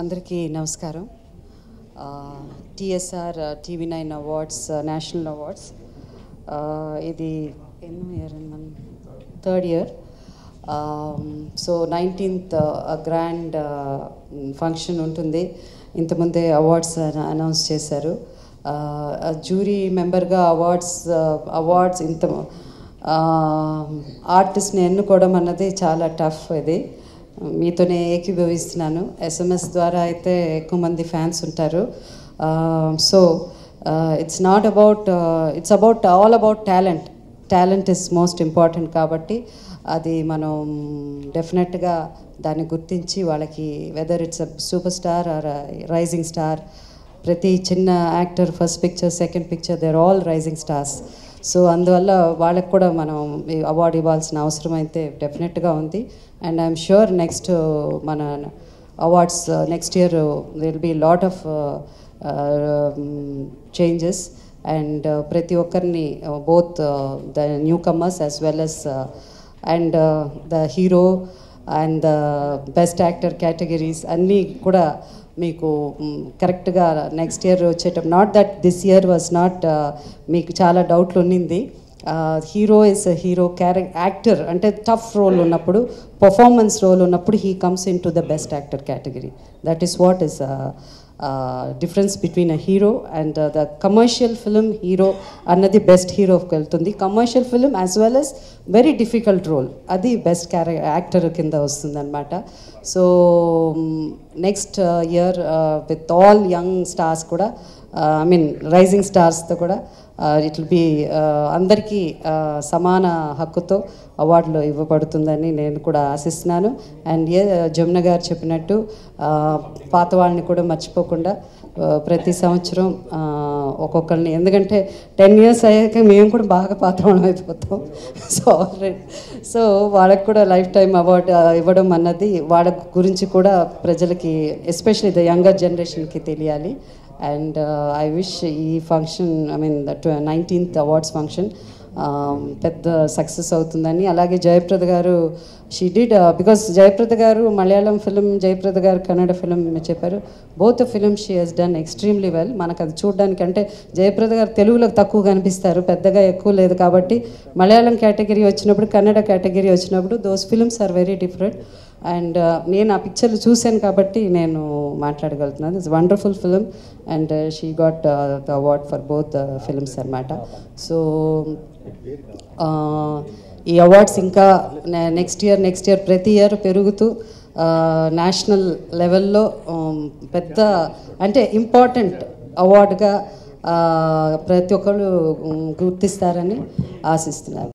అందరికీ నమస్కారం. TSR TV nine awards national awards. ఇది ఎన్నో year third year so nineteenth grand function ఉంటుంది. ఇంతకుముందే అవార్డ్స్ అనౌన్స్ చేశారు. జ్యూరీ మెంబర్గా అవార్డ్స్ అవార్డ్స్ ఇంత ఆర్టిస్ట్ని ఎన్నుకోవడం అన్నది చాలా టఫ్ ఇది. మీతోనే ఏకీభవిస్తున్నాను. ఎస్ఎంఎస్ ద్వారా అయితే ఎక్కువ మంది ఫ్యాన్స్ ఉంటారు. So it's not about it's about all about talent talent is most important కాబట్టి అది మనం డెఫినెట్గా దాన్ని గుర్తించి వాళ్ళకి whether it's a super star or rising star ప్రతి చిన్న actor first picture second picture they're all rising stars so అందువల్ల వాళ్ళకి కూడా మనం అవార్డు ఇవ్వాల్సిన అవసరం అయితే డెఫినెట్గా ఉంది. అండ్ ఐఎమ్ ష్యూర్ నెక్స్ట్ మన awards next year will be lot of changes and ప్రతి ఒక్కరిని both the newcomers as well as and the hero and the best actor categories అన్నీ కూడా మీకు కరెక్ట్గా నెక్స్ట్ ఇయర్ వచ్చేటప్పుడు not that this year was not మీకు చాలా డౌట్లు ఉన్నింది. హీరో ఇస్ హీరో క్యారె యాక్టర్ అంటే టఫ్ రోల్ ఉన్నప్పుడు పర్ఫార్మెన్స్ రోల్ ఉన్నప్పుడు he comes into the best actor category that is what is difference between a hero and the commercial film hero అన్నది best హీరోకి వెళ్తుంది. Commercial film as well as very difficult role అది best క్యారె actor కింద వస్తుందన్నమాట. So next year with all young stars కూడా I mean rising స్టార్స్తో కూడా ఇట్ బి అందరికీ సమాన హక్కుతో అవార్డులు ఇవ్వబడుతుందని నేను కూడా ఆశిస్తున్నాను. అండ్ ఏ జమున గారు చెప్పినట్టు పాత వాళ్ళని కూడా మర్చిపోకుండా ప్రతి సంవత్సరం ఒక్కొక్కరిని ఎందుకంటే టెన్ ఇయర్స్ అయ్యాక మేము కూడా బాగా పాత్రవడం అయిపోతాం. సో ఆల్రెడీ సో వాళ్ళకి కూడా లైఫ్ టైం అవార్డు ఇవ్వడం అన్నది వాళ్ళ గురించి కూడా ప్రజలకి ఎస్పెషలీ ద యంగర్ జనరేషన్కి తెలియాలి. అండ్ ఐ విష్ ఈ function I mean that nineteenth awards function పెద్ద సక్సెస్ అవుతుందని. అలాగే జయప్రద గారు షీ డిడ్ బికాస్ జయప్రద గారు మలయాళం ఫిలిం జయప్రద గారు కన్నడ ఫిలిం చెప్పారు. Both film she has done extremely well మనకు అది చూడడానికి అంటే జయప్రద గారు తెలుగులో తక్కువ కనిపిస్తారు పెద్దగా ఎక్కువ లేదు కాబట్టి. మలయాళం కేటగిరీ వచ్చినప్పుడు కన్నడ కేటగిరీ వచ్చినప్పుడు those films are very different and uh, నేను ఆ పిక్చర్లు చూశాను కాబట్టి నేను మాట్లాడగలుగుతున్నాను. It's wonderful film and she got the award for both films అనమాట సో ఈ అవార్డ్స్ ఇంకా నెక్స్ట్ ఇయర్ నెక్స్ట్ ఇయర్ ప్రతి ఇయర్ పెరుగుతూ uh, నేషనల్ లెవెల్లో um, పెద్ద అంటే ఇంపార్టెంట్ అవార్డుగా uh, ప్రతి ఒక్కరు um, గుర్తిస్తారని ఆశిస్తున్నారు